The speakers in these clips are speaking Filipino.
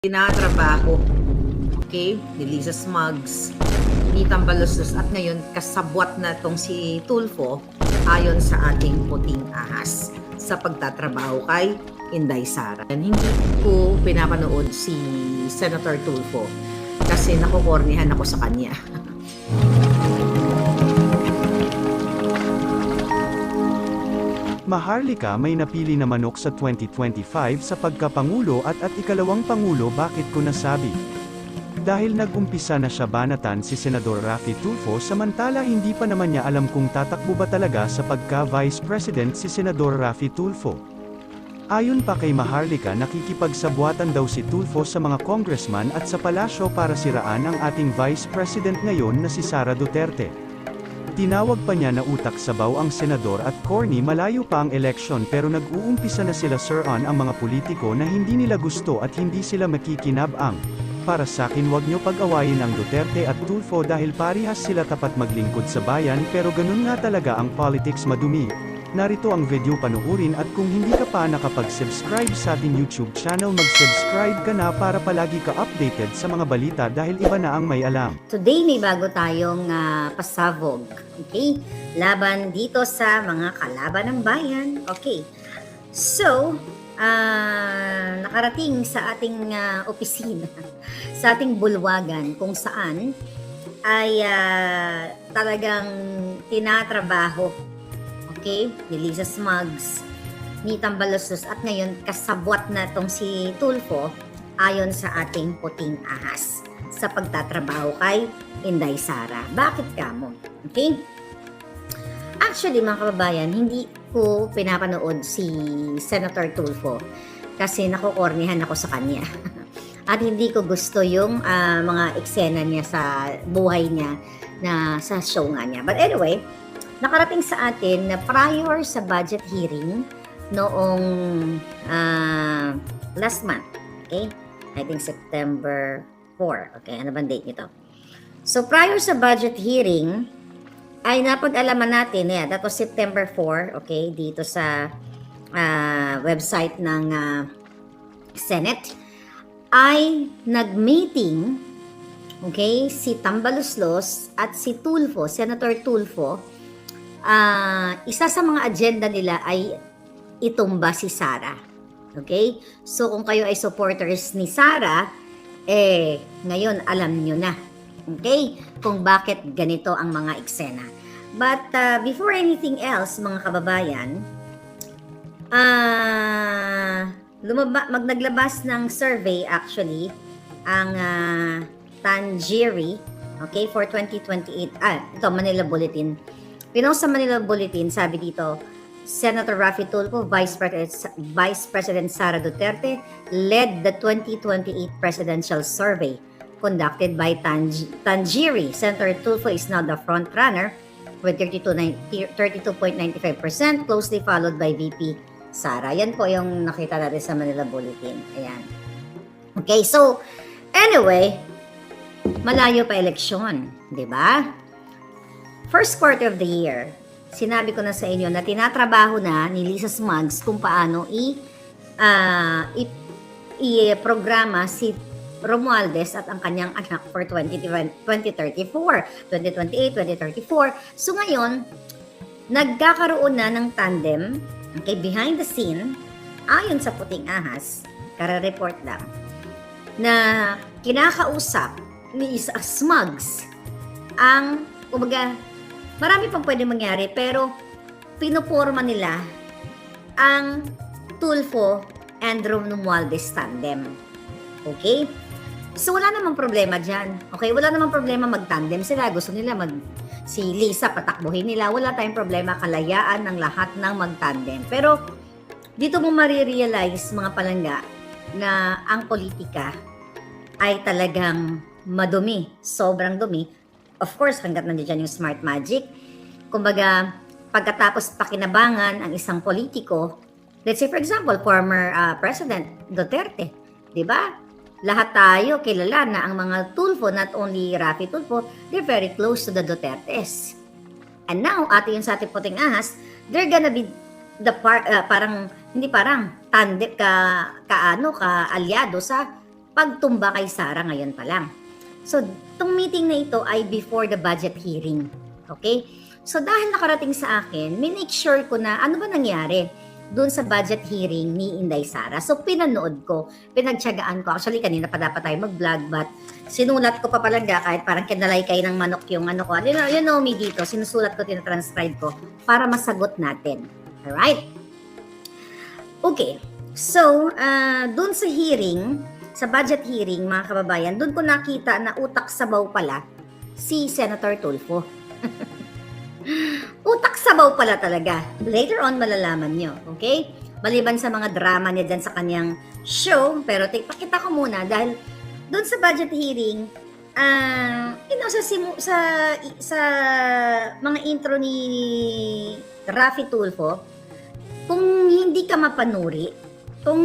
tinatrabaho, okay, ni Lisa Smugs, ni Tambaluslos at ngayon kasabwat na tong si Tulfo ayon sa ating puting ahas sa pagtatrabaho kay Inday Sara. And hindi ko pinapanood si Senator Tulfo kasi nakukornihan ako sa kanya. Maharlika may napili na manok sa 2025 sa pagkapangulo at at ikalawang pangulo bakit ko nasabi. Dahil nag-umpisa na siya banatan si Senador Rafi Tulfo samantala hindi pa naman niya alam kung tatakbo ba talaga sa pagka-Vice President si Senador Rafi Tulfo. Ayon pa kay Maharlika nakikipagsabuatan daw si Tulfo sa mga congressman at sa palasyo para siraan ang ating Vice President ngayon na si Sara Duterte. Tinawag pa niya na utak sabaw ang senador at corny malayo pa ang eleksyon pero nag-uumpisa na sila siran ang mga politiko na hindi nila gusto at hindi sila makikinabang. Para sa akin wag nyo pag-awayin ang Duterte at Tulfo dahil parihas sila tapat maglingkod sa bayan pero ganun nga talaga ang politics madumi. Narito ang video panuurin at kung hindi ka pa nakapag-subscribe sa ating YouTube channel mag-subscribe ka na para palagi ka updated sa mga balita dahil iba na ang may alam. Today may bago tayong ah, pasabog. Okay? Laban dito sa mga kalaban ng bayan. Okay. So, ah, nakarating sa ating ah, opisina, sa ating bulwagan kung saan ay ah, talagang tinatrabaho okay, ni Lisa Smugs, ni Tambaluslos at ngayon kasabwat na tong si Tulfo ayon sa ating puting ahas sa pagtatrabaho kay Inday Sara. Bakit ka mo? Okay? Actually, mga kababayan, hindi ko pinapanood si Senator Tulfo kasi nakukornihan ako sa kanya. At hindi ko gusto yung ah, mga eksena niya sa buhay niya na sa show nga niya. But anyway, nakarating sa atin na prior sa budget hearing noong ah, last month. Okay? I think September 4. Okay, ano bang date nito? So prior sa budget hearing, ay napag-alaman natin, yeah, that was September 4, okay, dito sa ah, website ng ah, Senate, ay nag-meeting, okay, si Tambaluslos at si Tulfo, Senator Tulfo, ah, isa sa mga agenda nila ay itumba si Sara. Okay? So kung kayo ay supporters ni Sara, eh, ngayon alam nyo na. Okay? Kung bakit ganito ang mga eksena. But uh, before anything else, mga kababayan, ah lumaba, mag naglabas ng survey actually ang uh, Tangieri, okay, for 2028. Ah, ito, Manila Bulletin. Pinost sa Manila Bulletin, sabi dito, Senator Rafi Tulfo, Vice President, Vice President Sara Duterte led the 2028 presidential survey conducted by Tangi- Tangieri. Senator Tulfo is now the front runner with 32.9 32.95%, closely followed by VP Sara. Yan po yung nakita natin sa Manila Bulletin. Ayan. Okay, so anyway, malayo pa eleksyon, di ba? First quarter of the year, sinabi ko na sa inyo na tinatrabaho na ni Lisa Smugs kung paano i ah, i, i-programa si Romualdez at ang kanyang anak for 2020 2034, 2028, 2034. So ngayon, nagkakaroon na ng tandem, okay, behind the scene, ayon sa puting ahas, kara-report lang, na kinakausap ni Isa Smugs ang, kumbaga, marami pang pwede mangyari, pero pinuporma nila ang Tulfo and Romualdez tandem. Okay? So wala namang problema dyan. Okay? Wala namang problema mag-tandem sila. Gusto nila mag si Lisa patakbuhin nila. Wala tayong problema. Kalayaan ng lahat ng mag-tandem. Pero dito mo marirealize mga palangga na ang politika ay talagang madumi. Sobrang dumi. Of course, hanggat nandiyan yung smart magic. Kumbaga, pagkatapos pakinabangan ang isang politiko, let's say for example, former ah, President Duterte, 'di ba? Lahat tayo kilala na ang mga Tulfo, not only Rafi Tulfo, they're very close to the Dutertes. And now, ate yung sa ating puting ahas, they're gonna be the par, ah, parang, hindi parang, tandem, ka, kaano, ka, alyado sa pagtumba kay Sara ngayon pa lang. So, itong meeting na ito ay before the budget hearing. Okay? So, dahil nakarating sa akin, minake sure ko na ano ba nangyari doon sa budget hearing ni Inday Sara. So, pinanood ko, pinagtsagaan ko. Actually, kanina pa dapat tayo mag-vlog, but sinulat ko pa palaga kahit parang kinalaykay ng manok yung ano ko. You know, you know me dito, sinusulat ko, tinatranscribe ko para masagot natin. Alright? Okay. So, uh, doon sa hearing, sa budget hearing, mga kababayan, doon ko nakita na utak sabaw pala si Senator Tulfo. utak sabaw pala talaga. Later on, malalaman nyo. Okay? Maliban sa mga drama niya dyan sa kanyang show, pero pakita ko muna dahil doon sa budget hearing, ah, you know, sa, simu, sa, sa mga intro ni Rafi Tulfo, kung hindi ka mapanuri, kung,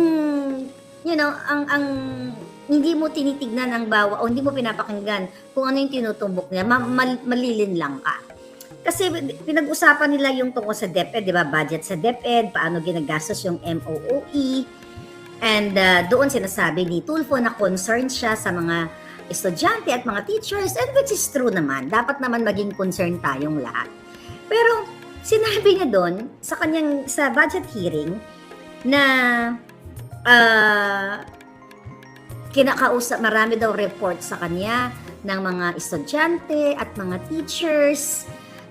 you know, ang, ang, hindi mo tinitignan ang bawa o hindi mo pinapakinggan kung ano yung tinutumbok niya, ma- mal- malilin lang ka. Kasi pinag-usapan nila yung tungkol sa DepEd, di ba? Budget sa DepEd, paano ginagastos yung MOOE. And uh, doon sinasabi ni Tulfo na concerned siya sa mga estudyante at mga teachers and which is true naman. Dapat naman maging concerned tayong lahat. Pero sinabi niya doon sa kanyang sa budget hearing na uh, kinakausap marami daw report sa kanya ng mga estudyante at mga teachers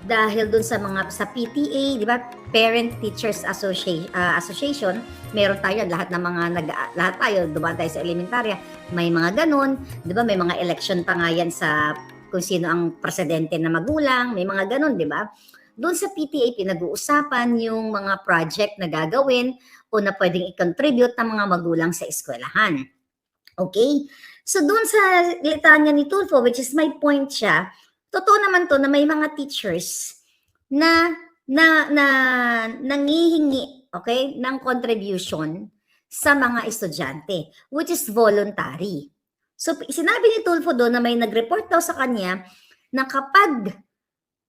dahil dun sa mga sa PTA, di ba? Parent Teachers Association, Association, meron tayo lahat ng mga nag lahat tayo dumaan tayo sa elementarya, may mga ganun, di ba? May mga election pa nga yan sa kung sino ang presidente na magulang, may mga ganun, di ba? Doon sa PTA pinag-uusapan yung mga project na gagawin o na pwedeng i-contribute ng mga magulang sa eskwelahan. Okay? So doon sa litanya ni Tulfo, which is my point siya, totoo naman to na may mga teachers na na na nangihingi, okay, ng contribution sa mga estudyante, which is voluntary. So sinabi ni Tulfo doon na may nag-report daw sa kanya na kapag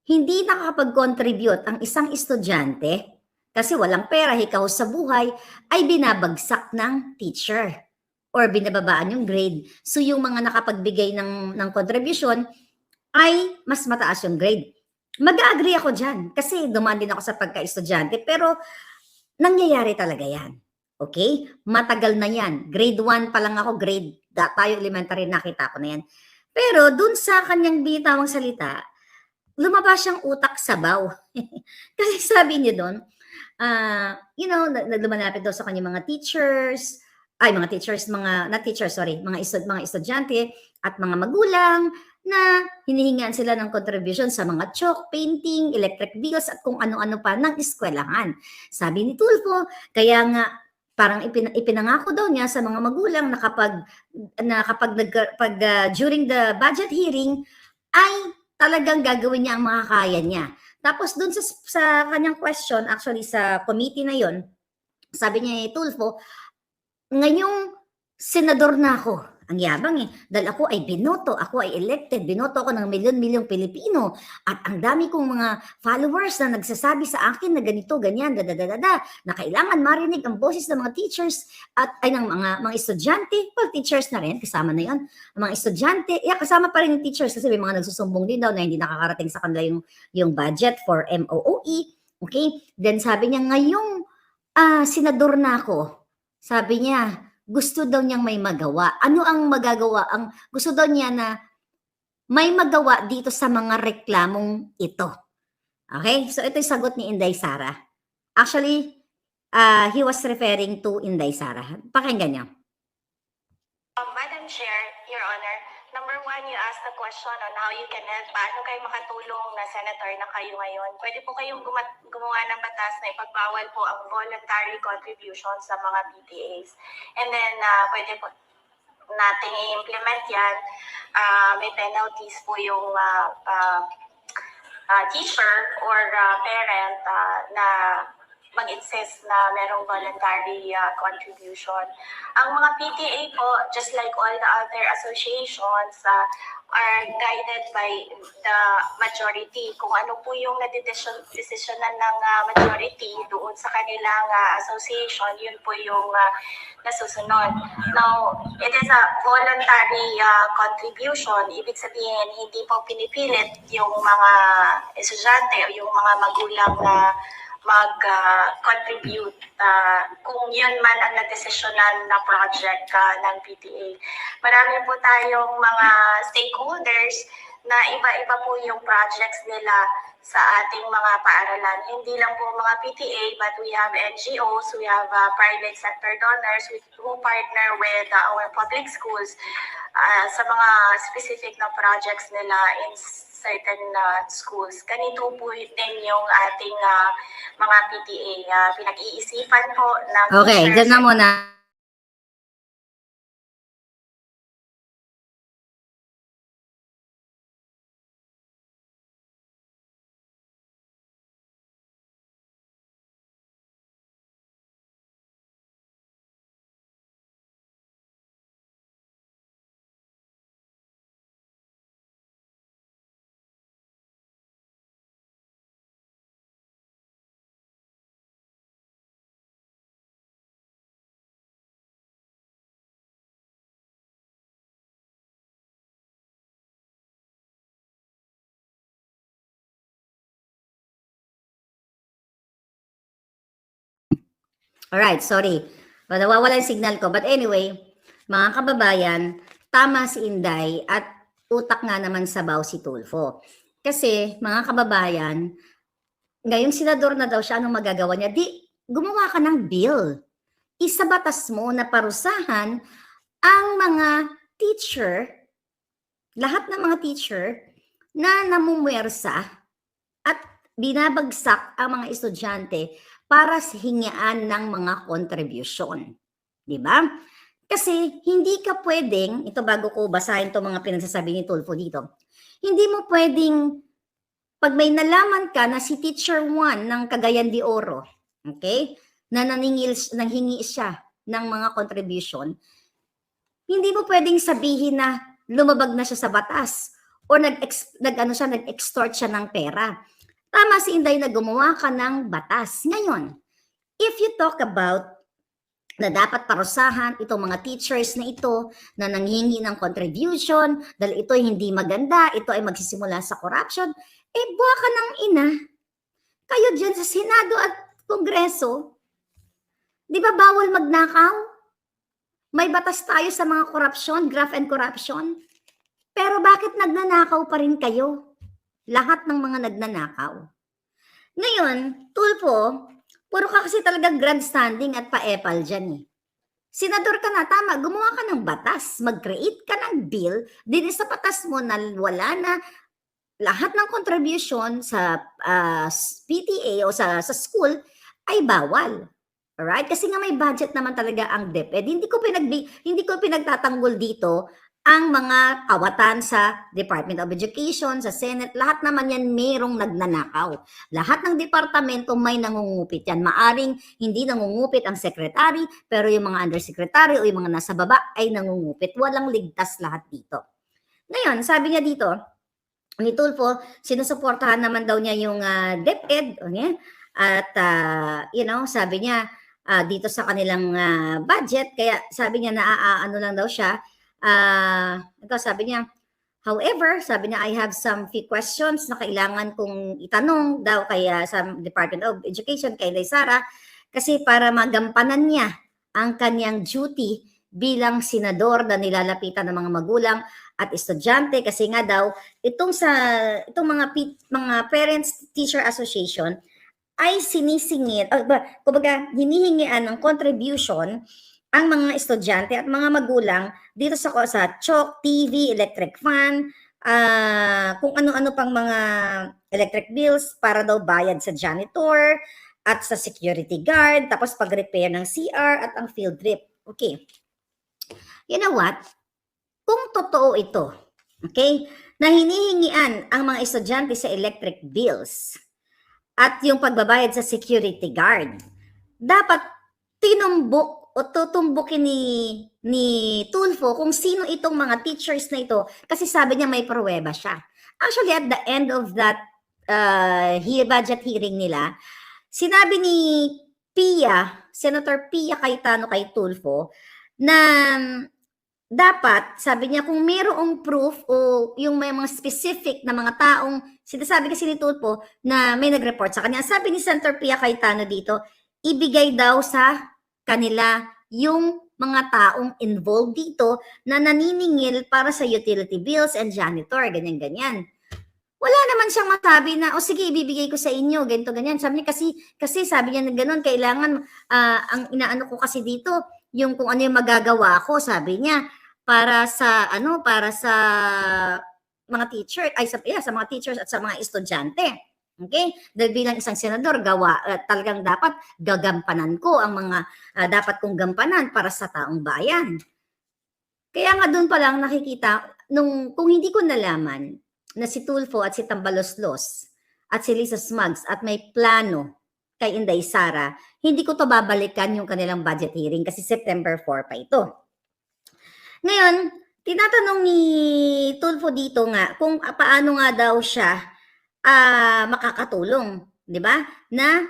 hindi nakakapag-contribute ang isang estudyante kasi walang pera, hikaw sa buhay, ay binabagsak ng teacher or binababaan yung grade. So yung mga nakapagbigay ng, ng contribution ay mas mataas yung grade. Mag-agree ako dyan kasi dumaan din ako sa pagka-estudyante pero nangyayari talaga yan. Okay? Matagal na yan. Grade 1 pa lang ako, grade da, tayo elementary nakita ko na yan. Pero dun sa kanyang bitawang salita, lumabas siyang utak sabaw. kasi sabi niya doon, uh, you know, naglumalapit daw sa kanyang mga teachers, ay mga teachers, mga, not teachers, sorry, mga, istud, mga estudyante at mga magulang na hinihingan sila ng contribution sa mga chalk, painting, electric bills at kung ano-ano pa ng eskwelahan. Sabi ni Tulfo, kaya nga parang ipin, ipinangako daw niya sa mga magulang na kapag na kapag nag, pag, uh, during the budget hearing ay talagang gagawin niya ang makakaya niya. Tapos dun sa, sa kanyang question, actually sa committee na yon, sabi niya ni Tulfo, ngayong senador na ako, ang yabang eh, dahil ako ay binoto, ako ay elected, binoto ako ng milyon-milyong Pilipino. At ang dami kong mga followers na nagsasabi sa akin na ganito, ganyan, dadadadada, na kailangan marinig ang boses ng mga teachers at ay ng mga mga estudyante, well, teachers na rin, kasama na yan, ang mga estudyante, yeah, kasama pa rin yung teachers kasi may mga nagsusumbong din daw na hindi nakakarating sa kanila yung, yung budget for MOOE, okay? Then sabi niya, ngayong uh, senador na ako, sabi niya, gusto daw niyang may magawa. Ano ang magagawa? Ang gusto daw niya na may magawa dito sa mga reklamong ito. Okay? So ito yung sagot ni Inday Sara. Actually, uh, he was referring to Inday Sara. Pakinggan niyo. Question on how you can help. Paano kayo makatulong na senator na kayo ngayon? Pwede po kayong gumat- gumawa ng batas na ipagbawal po ang voluntary contribution sa mga PTAs. And then, uh, pwede po natin i-implement yan. Uh, may penalties po yung uh, uh, uh, teacher or uh, parent uh, na mag-insist na merong voluntary uh, contribution. Ang mga PTA po, just like all the other associations, uh, are guided by the majority. Kung ano po yung nadidesisyon desisyonan ng uh, majority doon sa kanilang uh, association, yun po yung uh, nasusunod. Now, it is a voluntary uh, contribution. Ibig sabihin, hindi po pinipilit yung mga estudyante o yung mga magulang na mag-contribute uh, kung yun man ang nadesisyonan na project uh, ng PTA. Marami po tayong mga stakeholders na iba-iba po yung projects nila sa ating mga paaralan. Hindi lang po mga PTA, but we have NGOs, we have uh, private sector donors we, who partner with uh, our public schools uh, sa mga specific na projects nila in certain uh, schools. Ganito po din yung ating uh, mga PTA. Uh, pinag-iisipan po ng Okay, dyan na muna. Alright, sorry. But nawawala yung signal ko. But anyway, mga kababayan, tama si Inday at utak nga naman sabaw si Tulfo. Kasi, mga kababayan, ngayong senador na daw siya, anong magagawa niya? Di, gumawa ka ng bill. Isabatas mo na parusahan ang mga teacher, lahat ng mga teacher na namumwersa at binabagsak ang mga estudyante para sa hingian ng mga contribution. Di ba? Kasi hindi ka pwedeng, ito bago ko basahin to mga pinagsasabi ni Tulfo dito, hindi mo pwedeng, pag may nalaman ka na si Teacher 1 ng Cagayan de Oro, okay, na naningil, nanghingi siya ng mga contribution, hindi mo pwedeng sabihin na lumabag na siya sa batas o nag, nag ano siya, nag-extort siya ng pera. Tama si Inday na gumawa ka ng batas. Ngayon, if you talk about na dapat parusahan itong mga teachers na ito na nanghingi ng contribution dahil ito hindi maganda, ito ay magsisimula sa corruption, eh buwa ka ng ina. Kayo dyan sa Senado at Kongreso, di ba bawal magnakaw? May batas tayo sa mga korupsyon, graft and corruption. Pero bakit nagnanakaw pa rin kayo? Lahat ng mga nagnanakaw. Ngayon, Tulfo, puro ka kasi talagang grandstanding at pa-epal dyan eh. Senador ka na, tama, gumawa ka ng batas, mag-create ka ng bill, din sa batas mo na wala na lahat ng contribution sa ah, PTA o sa, sa school ay bawal. Alright? Kasi nga may budget naman talaga ang DepEd. Hindi ko pinagbi hindi ko pinagtatanggol dito ang mga awatan sa Department of Education, sa Senate, lahat naman yan mayroong nagnanakaw. Lahat ng departamento may nangungupit yan. Maaring hindi nangungupit ang secretary, pero yung mga undersecretary o yung mga nasa baba ay nangungupit. Walang ligtas lahat dito. Ngayon, sabi niya dito, ni Tulfo, sinusuportahan naman daw niya yung uh, DepEd, okay? at uh, you know, sabi niya, uh, dito sa kanilang uh, budget, kaya sabi niya na uh, ano lang daw siya, uh, ito sabi niya, however, sabi niya, I have some few questions na kailangan kong itanong daw kaya sa Department of Education, kay Sara, kasi para magampanan niya ang kanyang duty bilang senador na nilalapitan ng mga magulang at estudyante kasi nga daw itong sa itong mga mga parents teacher association ay sinisingit o ba kumbaga hinihingian ng contribution ang mga estudyante at mga magulang dito sa sa chalk, TV, electric fan, uh, kung ano-ano pang mga electric bills para daw bayad sa janitor at sa security guard, tapos pag-repair ng CR at ang field trip. Okay. You know what? Kung totoo ito, okay, na hinihingian ang mga estudyante sa electric bills, at yung pagbabayad sa security guard. Dapat tinumbok o tutumbukin ni ni Tulfo kung sino itong mga teachers na ito kasi sabi niya may pruweba siya. Actually, at the end of that uh, budget hearing nila, sinabi ni Pia, Senator Pia Cayetano kay Tulfo, na dapat, sabi niya, kung mayroong proof o yung may mga specific na mga taong, sinasabi kasi ni Tulfo na may nag-report sa kanya. Sabi ni Senator Pia Cayetano dito, ibigay daw sa kanila yung mga taong involved dito na naniningil para sa utility bills and janitor, ganyan-ganyan. Wala naman siyang masabi na, o sige, ibibigay ko sa inyo, ganito, ganyan. Sabi niya kasi, kasi sabi niya na ganun, kailangan, ah, ang inaano ko kasi dito, yung kung ano yung magagawa ko, sabi niya, para sa, ano, para sa mga teacher, ay sa, yeah, sa mga teachers at sa mga estudyante. Okay? Dahil bilang isang senador, gawa, uh, talagang dapat gagampanan ko ang mga uh, dapat kong gampanan para sa taong bayan. Kaya nga doon pa lang nakikita, nung, kung hindi ko nalaman na si Tulfo at si Tambaloslos at si Lisa Smugs at may plano kay Inday Sara, hindi ko to babalikan yung kanilang budget hearing kasi September 4 pa ito. Ngayon, tinatanong ni Tulfo dito nga kung paano nga daw siya ah makakatulong, 'di ba? Na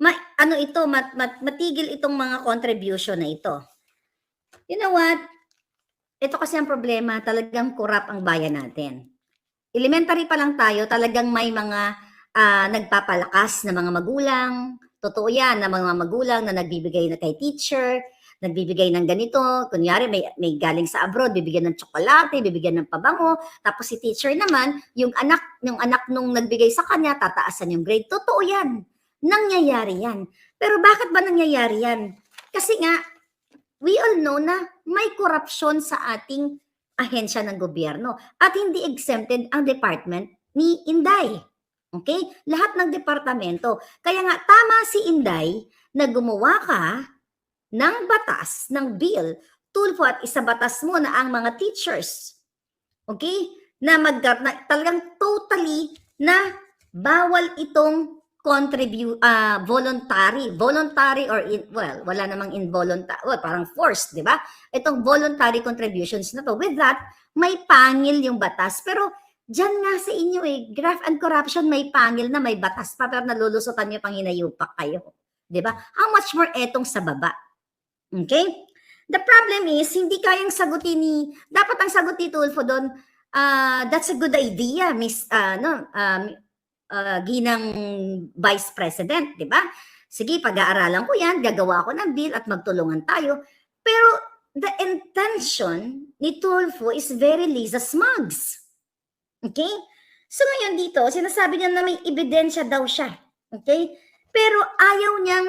ma, ano ito mat, mat, matigil itong mga contribution na ito. You know what? Ito kasi ang problema, talagang kurap ang bayan natin. Elementary pa lang tayo, talagang may mga ah, nagpapalakas na mga magulang. Totoo yan, na mga magulang na nagbibigay na kay teacher, nagbibigay ng ganito. Kunyari, may, may galing sa abroad, bibigyan ng tsokolate, bibigyan ng pabango. Tapos si teacher naman, yung anak, yung anak nung nagbigay sa kanya, tataasan yung grade. Totoo yan. Nangyayari yan. Pero bakit ba nangyayari yan? Kasi nga, we all know na may korupsyon sa ating ahensya ng gobyerno at hindi exempted ang department ni Inday. Okay? Lahat ng departamento. Kaya nga, tama si Inday na gumawa ka ng batas, ng bill, tulfo at isabatas mo na ang mga teachers. Okay? Na, mag, na talagang totally na bawal itong contribute uh, voluntary voluntary or in, well wala namang involuntary well parang forced di ba itong voluntary contributions na to with that may pangil yung batas pero Diyan nga sa inyo eh, graft and corruption may pangil na may batas pa pero nalulusutan niyo pang hinayupak kayo. 'Di ba? How much more etong sa baba? Okay? The problem is, hindi kayang sagutin ni, dapat ang sagot ni Tulfo doon, uh, that's a good idea, Miss, uh, no, um, uh, ginang Vice President, di ba? Sige, pag-aaralan ko yan, gagawa ko ng bill at magtulungan tayo. Pero the intention ni Tulfo is very Lisa Smugs. Okay? So ngayon dito, sinasabi niya na may ebidensya daw siya. Okay? Pero ayaw niyang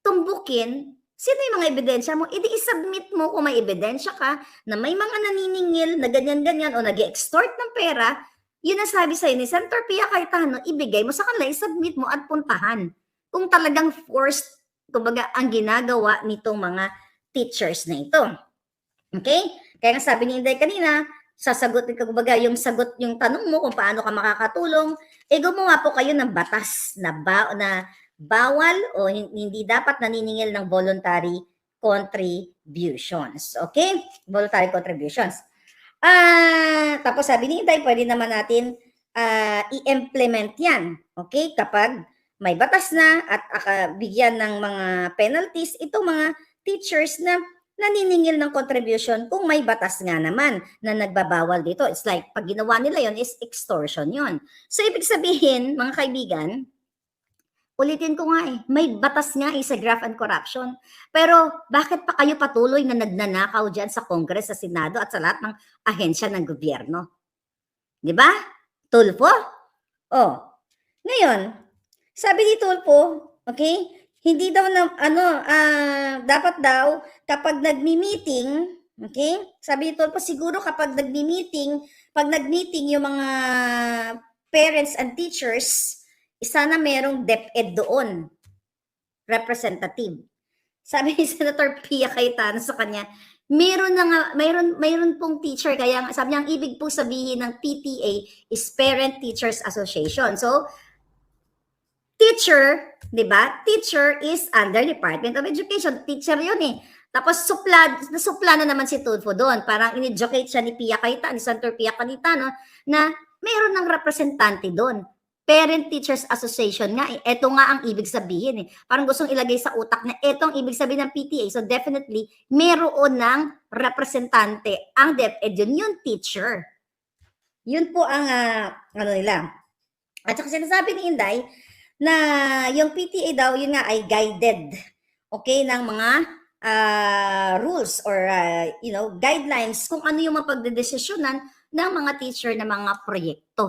tumbukin Sino yung mga ebidensya mo? Idi i-submit mo kung may ebidensya ka na may mga naniningil na ganyan-ganyan o nag extort ng pera, yun ang sabi sa'yo ni Senator Pia Cayetano, ibigay mo sa kanila, i-submit mo at puntahan. Kung talagang forced, kumbaga, ang ginagawa nitong mga teachers na ito. Okay? Kaya nga sabi ni Inday kanina, sasagutin ka, kumbaga, yung sagot, yung tanong mo kung paano ka makakatulong, eh gumawa po kayo ng batas na, ba, na bawal o hindi dapat naniningil ng voluntary contributions. Okay? Voluntary contributions. Ah, tapos sabi ni Inday, pwede naman natin ah, i-implement 'yan. Okay? Kapag may batas na at uh, bigyan ng mga penalties itong mga teachers na naniningil ng contribution kung may batas nga naman na nagbabawal dito. It's like, pag ginawa nila yon is extortion yon. So, ibig sabihin, mga kaibigan, Ulitin ko nga eh, may batas nga eh sa graft and corruption. Pero bakit pa kayo patuloy na nagnanakaw dyan sa Congress, sa Senado at sa lahat ng ahensya ng gobyerno? Di ba? Tulfo? Oh. Ngayon, sabi ni Tulfo, okay, hindi daw na, ano, uh, dapat daw, kapag nagmi-meeting, okay, sabi ni Tulfo, siguro kapag nagmi-meeting, pag nag-meeting yung mga parents and teachers, sana merong DepEd doon, representative. Sabi ni Senator Pia Cayetano sa kanya, meron na nga, mayroon, mayroon pong teacher, kaya sabi niya, ang ibig po sabihin ng PTA is Parent Teachers Association. So, teacher, 'di ba? Teacher is under Department of Education. Teacher 'yun eh. Tapos supla, nasupla na naman si Tulfo doon. Parang in-educate siya ni Pia Kaita, ni Senator Pia Cayetano, na meron ng representante doon. Parent Teachers Association nga eh. Ito nga ang ibig sabihin eh. Parang gustong ilagay sa utak na ito ang ibig sabihin ng PTA. So definitely, meron ng representante. Ang DepEd yun, yung teacher. Yun po ang ah, ano nila. At saka sinasabi ni Inday na yung PTA daw, yun nga ay guided. Okay, ng mga ah, rules or ah, you know, guidelines kung ano yung mapagdedesisyonan ng mga teacher na mga proyekto.